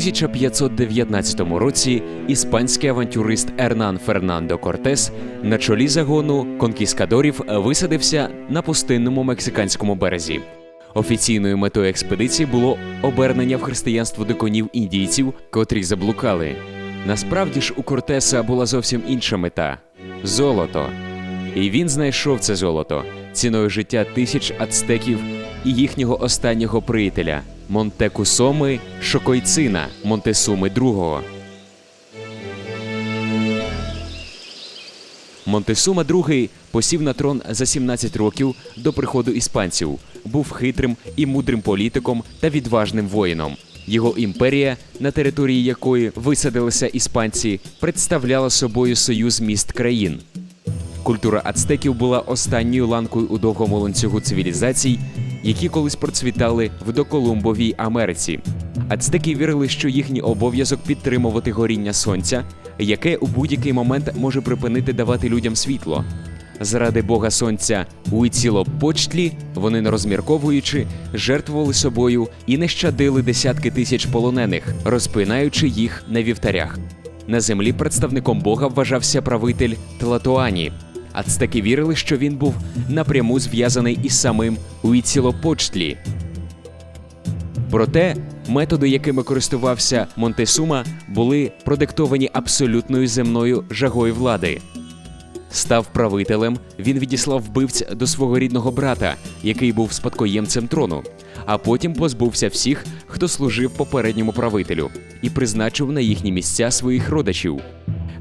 1519 році іспанський авантюрист Ернан Фернандо Кортес на чолі загону конкіскадорів висадився на пустинному мексиканському березі. Офіційною метою експедиції було обернення в християнство дикунів індійців, котрі заблукали. Насправді ж у Кортеса була зовсім інша мета золото. І він знайшов це золото ціною життя тисяч ацтеків і їхнього останнього приятеля Монтекусоми Шокойцина Монтесуми II. Монтесума II посів на трон за 17 років до приходу іспанців, був хитрим і мудрим політиком та відважним воїном. Його імперія, на території якої висадилися іспанці, представляла собою союз міст країн. Культура ацтеків була останньою ланкою у довгому ланцюгу цивілізацій, які колись процвітали в доколумбовій Америці. Ацтеки вірили, що їхній обов'язок підтримувати горіння сонця, яке у будь-який момент може припинити давати людям світло. Заради Бога Сонця Уіцілопочтлі вони, не розмірковуючи, жертвували собою і не щадили десятки тисяч полонених, розпинаючи їх на вівтарях. На землі представником Бога вважався правитель Тлатуані. Ацтеки вірили, що він був напряму зв'язаний із самим Уіцілопочтлі. Проте методи, якими користувався Монтесума, були продиктовані абсолютною земною жагою влади. Став правителем, він відіслав вбивць до свого рідного брата, який був спадкоємцем трону, а потім позбувся всіх, хто служив попередньому правителю, і призначив на їхні місця своїх родичів.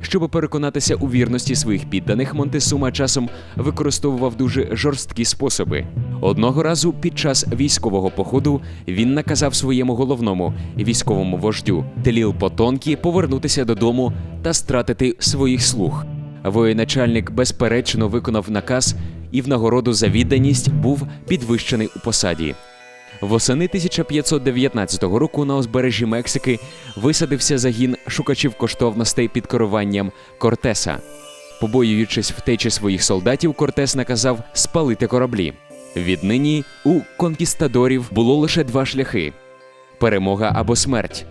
Щоб переконатися у вірності своїх підданих, Монтесума часом використовував дуже жорсткі способи. Одного разу під час військового походу він наказав своєму головному військовому вождю Теліл Потонкі повернутися додому та стратити своїх слуг. Воєначальник безперечно виконав наказ і в нагороду за відданість був підвищений у посаді. Восени 1519 року на узбережжі Мексики висадився загін шукачів коштовностей під керуванням Кортеса. Побоюючись втечі своїх солдатів, Кортес наказав спалити кораблі. Віднині у конкістадорів було лише два шляхи: перемога або смерть.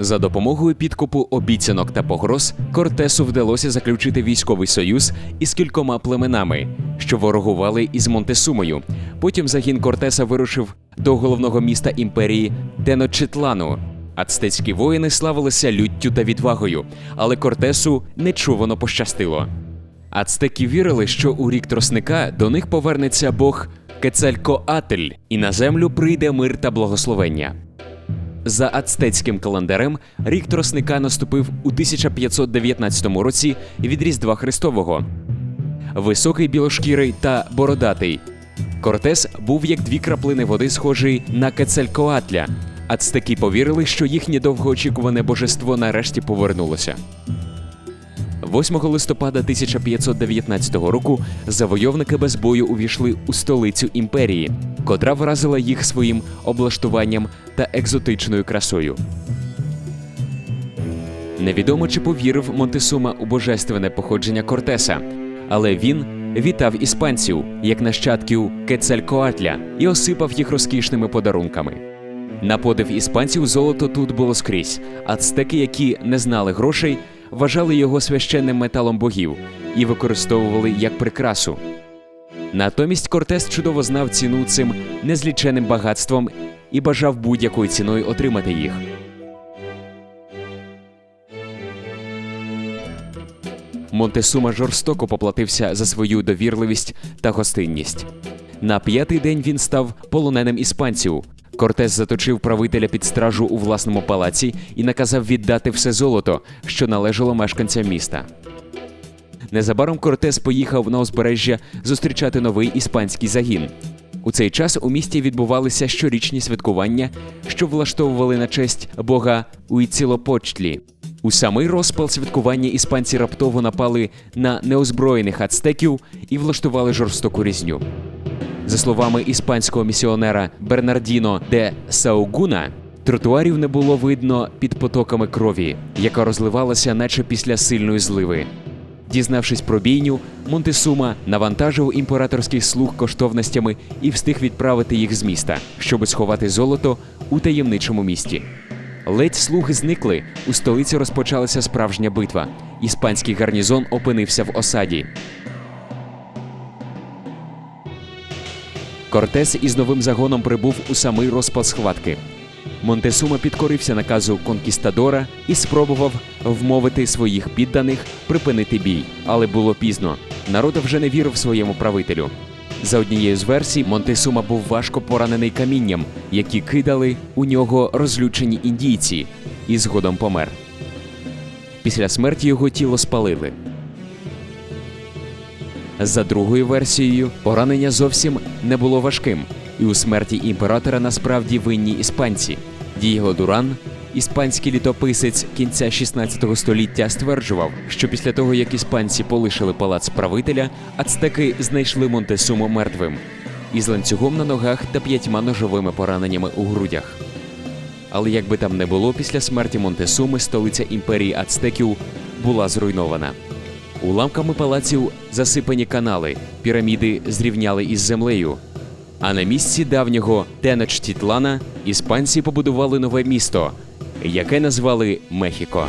За допомогою підкупу обіцянок та погроз Кортесу вдалося заключити військовий союз із кількома племенами, що ворогували із Монтесумою. Потім загін Кортеса вирушив до головного міста імперії Теночетлану. Ацтецькі воїни славилися люттю та відвагою, але Кортесу нечувано пощастило. Ацтеки вірили, що у рік тросника до них повернеться Бог Кецалькоатль, і на землю прийде мир та благословення. За ацтецьким календарем рік тросника наступив у 1519 році від Різдва Христового. Високий білошкірий та бородатий. Кортес був як дві краплини води, схожий на Кецелькоатля. Ацтеки повірили, що їхнє довгоочікуване божество нарешті повернулося. 8 листопада 1519 року завойовники без бою увійшли у столицю імперії, котра вразила їх своїм облаштуванням та екзотичною красою. Невідомо чи повірив Монтесума у божественне походження Кортеса, але він вітав іспанців як нащадків Кецалькоатля і осипав їх розкішними подарунками. На подив іспанців золото тут було скрізь, ацтеки, які не знали грошей, вважали його священним металом богів і використовували як прикрасу. Натомість Кортес чудово знав ціну цим незліченим багатством і бажав будь-якою ціною отримати їх. Монтесума жорстоко поплатився за свою довірливість та гостинність. На п'ятий день він став полоненим іспанців. Кортес заточив правителя під стражу у власному палаці і наказав віддати все золото, що належало мешканцям міста. Незабаром Кортес поїхав на узбережжя зустрічати новий іспанський загін. У цей час у місті відбувалися щорічні святкування, що влаштовували на честь бога Уіцілопочтлі. У самий розпал святкування іспанці раптово напали на неозброєних ацтеків і влаштували жорстоку різню. За словами іспанського місіонера Бернардіно де Саугуна, тротуарів не було видно під потоками крові, яка розливалася, наче після сильної зливи. Дізнавшись про бійню, Монтесума навантажив імператорський слуг коштовностями і встиг відправити їх з міста, щоби сховати золото у таємничому місті. Ледь слуги зникли, у столиці розпочалася справжня битва. Іспанський гарнізон опинився в осаді. Кортес із новим загоном прибув у самий розпал схватки. Монтесума підкорився наказу конкістадора і спробував вмовити своїх підданих припинити бій, але було пізно. Народ вже не вірив своєму правителю. За однією з версій, Монтесума був важко поранений камінням, які кидали у нього розлючені індійці, і згодом помер. Після смерті його тіло спалили. За другою версією, поранення зовсім не було важким, і у смерті імператора насправді винні іспанці. Дієго Дуран, іспанський літописець кінця 16 століття, стверджував, що після того, як іспанці полишили палац правителя, ацтеки знайшли Монтесуму мертвим із ланцюгом на ногах та п'ятьма ножовими пораненнями у грудях. Але як би там не було, після смерті Монтесуми столиця імперії ацтеків була зруйнована. Уламками палаців засипані канали, піраміди зрівняли із землею. А на місці давнього Теночтітлана іспанці побудували нове місто, яке назвали Мехіко.